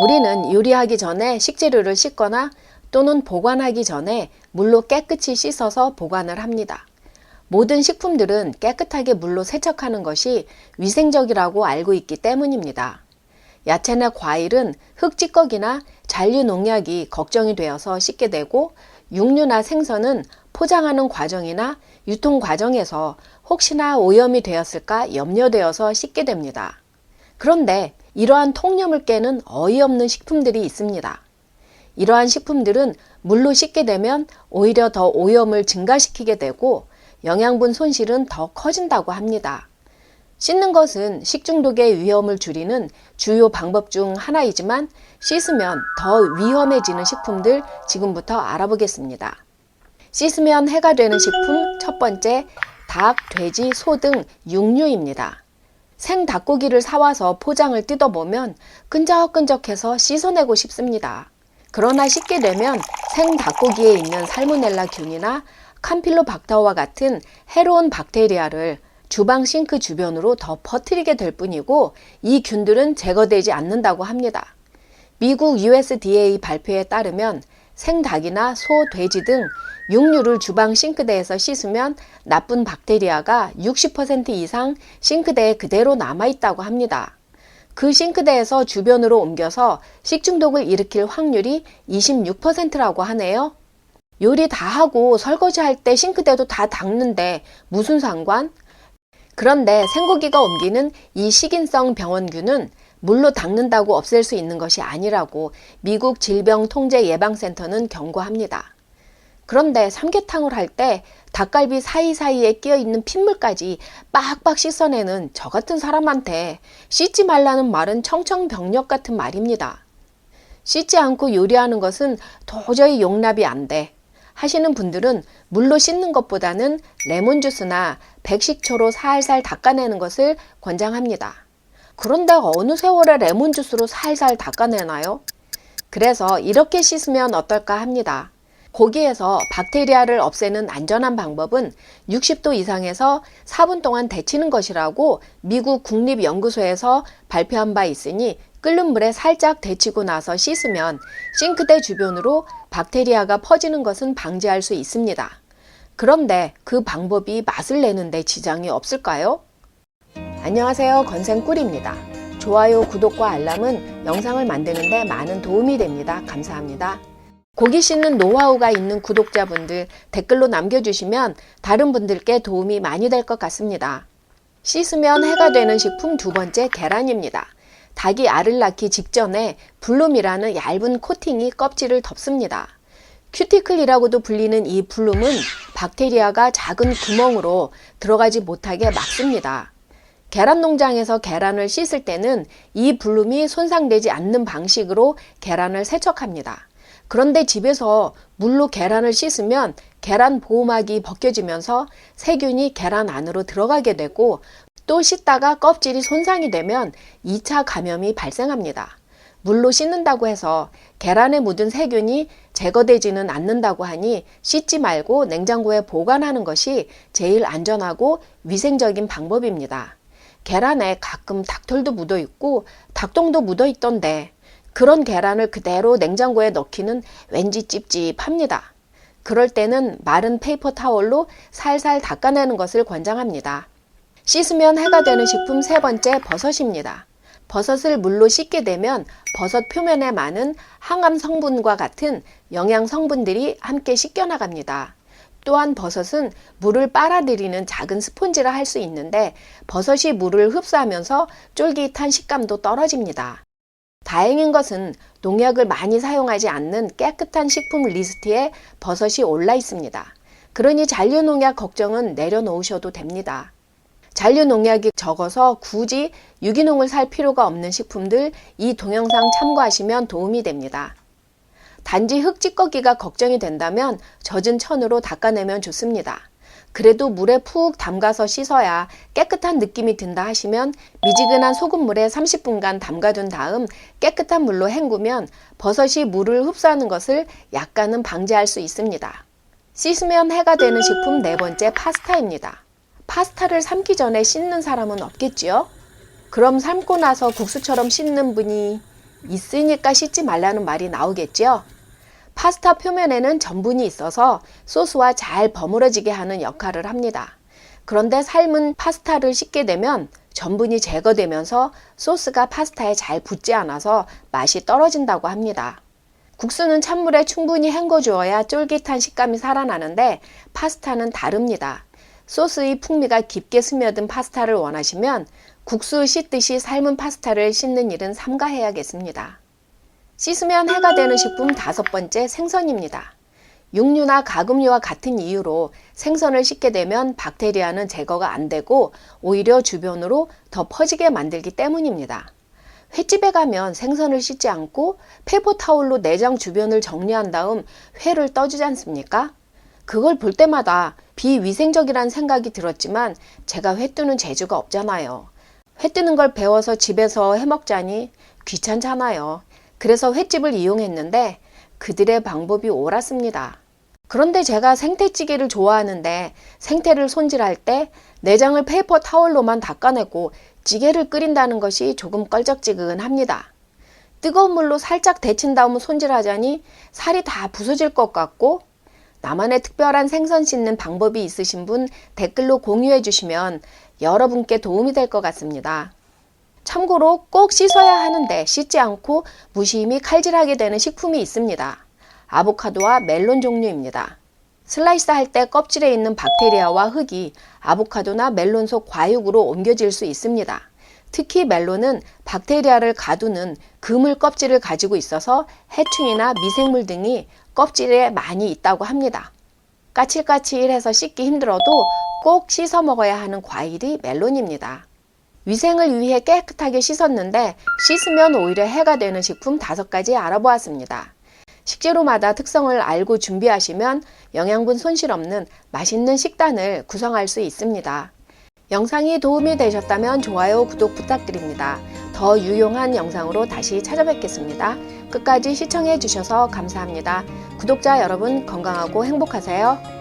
우리는 요리하기 전에 식재료를 씻거나 또는 보관하기 전에 물로 깨끗이 씻어서 보관을 합니다. 모든 식품들은 깨끗하게 물로 세척하는 것이 위생적이라고 알고 있기 때문입니다. 야채나 과일은 흙찌꺼기나 잔류 농약이 걱정이 되어서 씻게 되고 육류나 생선은 포장하는 과정이나 유통 과정에서 혹시나 오염이 되었을까 염려되어서 씻게 됩니다. 그런데 이러한 통념을 깨는 어이없는 식품들이 있습니다. 이러한 식품들은 물로 씻게 되면 오히려 더 오염을 증가시키게 되고 영양분 손실은 더 커진다고 합니다. 씻는 것은 식중독의 위험을 줄이는 주요 방법 중 하나이지만 씻으면 더 위험해지는 식품들 지금부터 알아보겠습니다. 씻으면 해가 되는 식품 첫 번째, 닭, 돼지, 소 등 육류입니다. 생 닭고기를 사와서 포장을 뜯어보면 끈적끈적해서 씻어내고 싶습니다. 그러나 씻게 되면 생 닭고기에 있는 살모넬라 균이나 캄필로박터와 같은 해로운 박테리아를 주방 싱크 주변으로 더 퍼뜨리게 될 뿐이고 이 균들은 제거되지 않는다고 합니다. 미국 USDA 발표에 따르면 생닭이나 소, 돼지 등 육류를 주방 싱크대에서 씻으면 나쁜 박테리아가 60% 이상 싱크대에 그대로 남아있다고 합니다. 그 싱크대에서 주변으로 옮겨서 식중독을 일으킬 확률이 26%라고 하네요. 요리 다 하고 설거지 할 때 싱크대도 다 닦는데 무슨 상관? 그런데 생고기가 옮기는 이 식인성 병원균은 물로 닦는다고 없앨 수 있는 것이 아니라고 미국 질병통제예방센터는 경고합니다. 그런데 삼계탕을 할 때 닭갈비 사이사이에 끼어 있는 핏물까지 빡빡 씻어내는 저 같은 사람한테 씻지 말라는 말은 청청병력 같은 말입니다. 씻지 않고 요리하는 것은 도저히 용납이 안 돼. 하시는 분들은 물로 씻는 것보다는 레몬주스나 백식초로 살살 닦아내는 것을 권장합니다. 그런데 어느 세월에 레몬주스로 살살 닦아내나요? 그래서 이렇게 씻으면 어떨까 합니다. 고기에서 박테리아를 없애는 안전한 방법은 60도 이상에서 4분 동안 데치는 것이라고 미국 국립연구소에서 발표한 바 있으니 끓는 물에 살짝 데치고 나서 씻으면 싱크대 주변으로 박테리아가 퍼지는 것은 방지할 수 있습니다. 그런데 그 방법이 맛을 내는데 지장이 없을까요? 안녕하세요. 건생꿀입니다. 좋아요, 구독과 알람은 영상을 만드는데 많은 도움이 됩니다. 감사합니다. 고기 씻는 노하우가 있는 구독자분들 댓글로 남겨주시면 다른 분들께 도움이 많이 될 것 같습니다. 씻으면 해가 되는 식품 두 번째 계란입니다. 닭이 알을 낳기 직전에 블룸이라는 얇은 코팅이 껍질을 덮습니다. 큐티클이라고도 불리는 이 블룸은 박테리아가 작은 구멍으로 들어가지 못하게 막습니다. 계란 농장에서 계란을 씻을 때는 이 블룸이 손상되지 않는 방식으로 계란을 세척합니다. 그런데 집에서 물로 계란을 씻으면 계란 보호막이 벗겨지면서 세균이 계란 안으로 들어가게 되고 또 씻다가 껍질이 손상이 되면 2차 감염이 발생합니다. 물로 씻는다고 해서 계란에 묻은 세균이 제거되지는 않는다고 하니 씻지 말고 냉장고에 보관하는 것이 제일 안전하고 위생적인 방법입니다. 계란에 가끔 닭털도 묻어 있고 닭똥도 묻어 있던데 그런 계란을 그대로 냉장고에 넣기는 왠지 찝찝합니다. 그럴 때는 마른 페이퍼 타월로 살살 닦아내는 것을 권장합니다. 씻으면 해가 되는 식품 세 번째 버섯입니다. 버섯을 물로 씻게 되면 버섯 표면에 많은 항암 성분과 같은 영양 성분들이 함께 씻겨나갑니다. 또한 버섯은 물을 빨아들이는 작은 스폰지라 할 수 있는데 버섯이 물을 흡수하면서 쫄깃한 식감도 떨어집니다. 다행인 것은 농약을 많이 사용하지 않는 깨끗한 식품 리스트에 버섯이 올라 있습니다. 그러니 잔류 농약 걱정은 내려놓으셔도 됩니다. 잔류 농약이 적어서 굳이 유기농을 살 필요가 없는 식품들 이 동영상 참고하시면 도움이 됩니다. 단지 흙 찌꺼기가 걱정이 된다면 젖은 천으로 닦아내면 좋습니다. 그래도 물에 푹 담가서 씻어야 깨끗한 느낌이 든다 하시면 미지근한 소금물에 30분간 담가둔 다음 깨끗한 물로 헹구면 버섯이 물을 흡수하는 것을 약간은 방지할 수 있습니다. 씻으면 해가 되는 식품 네 번째 파스타입니다. 파스타를 삶기 전에 씻는 사람은 없겠지요? 그럼 삶고 나서 국수처럼 씻는 분이 있으니까 씻지 말라는 말이 나오겠죠? 파스타 표면에는 전분이 있어서 소스와 잘 버무려지게 하는 역할을 합니다. 그런데 삶은 파스타를 씻게 되면 전분이 제거되면서 소스가 파스타에 잘 붙지 않아서 맛이 떨어진다고 합니다. 국수는 찬물에 충분히 헹궈 주어야 쫄깃한 식감이 살아나는데 파스타는 다릅니다. 소스의 풍미가 깊게 스며든 파스타를 원하시면 국수 씻듯이 삶은 파스타를 씻는 일은 삼가해야겠습니다. 씻으면 해가 되는 식품 다섯 번째 생선입니다. 육류나 가금류와 같은 이유로 생선을 씻게 되면 박테리아는 제거가 안 되고 오히려 주변으로 더 퍼지게 만들기 때문입니다. 횟집에 가면 생선을 씻지 않고 페이퍼 타올로 내장 주변을 정리한 다음 회를 떠주지 않습니까? 그걸 볼 때마다 비위생적이라는 생각이 들었지만 제가 회 뜨는 재주가 없잖아요. 회 뜨는 걸 배워서 집에서 해 먹자니 귀찮잖아요. 그래서 횟집을 이용했는데 그들의 방법이 옳았습니다. 그런데 제가 생태찌개를 좋아하는데 생태를 손질할 때 내장을 페이퍼 타월로만 닦아내고 찌개를 끓인다는 것이 조금 껄쩍지근합니다. 뜨거운 물로 살짝 데친 다음 손질하자니 살이 다 부서질 것 같고 나만의 특별한 생선 씻는 방법이 있으신 분 댓글로 공유해 주시면 여러분께 도움이 될 것 같습니다. 참고로 꼭 씻어야 하는데 씻지 않고 무심히 칼질하게 되는 식품이 있습니다. 아보카도와 멜론 종류입니다. 슬라이스 할 때 껍질에 있는 박테리아와 흙이 아보카도나 멜론 속 과육으로 옮겨질 수 있습니다. 특히 멜론은 박테리아를 가두는 그물 껍질을 가지고 있어서 해충이나 미생물 등이 껍질에 많이 있다고 합니다. 까칠까칠해서 씻기 힘들어도 꼭 씻어 먹어야 하는 과일이 멜론입니다. 위생을 위해 깨끗하게 씻었는데 씻으면 오히려 해가 되는 식품 다섯 가지 알아보았습니다. 식재료마다 특성을 알고 준비하시면 영양분 손실 없는 맛있는 식단을 구성할 수 있습니다. 영상이 도움이 되셨다면 좋아요, 구독 부탁드립니다. 더 유용한 영상으로 다시 찾아뵙겠습니다. 끝까지 시청해 주셔서 감사합니다. 구독자 여러분 건강하고 행복하세요.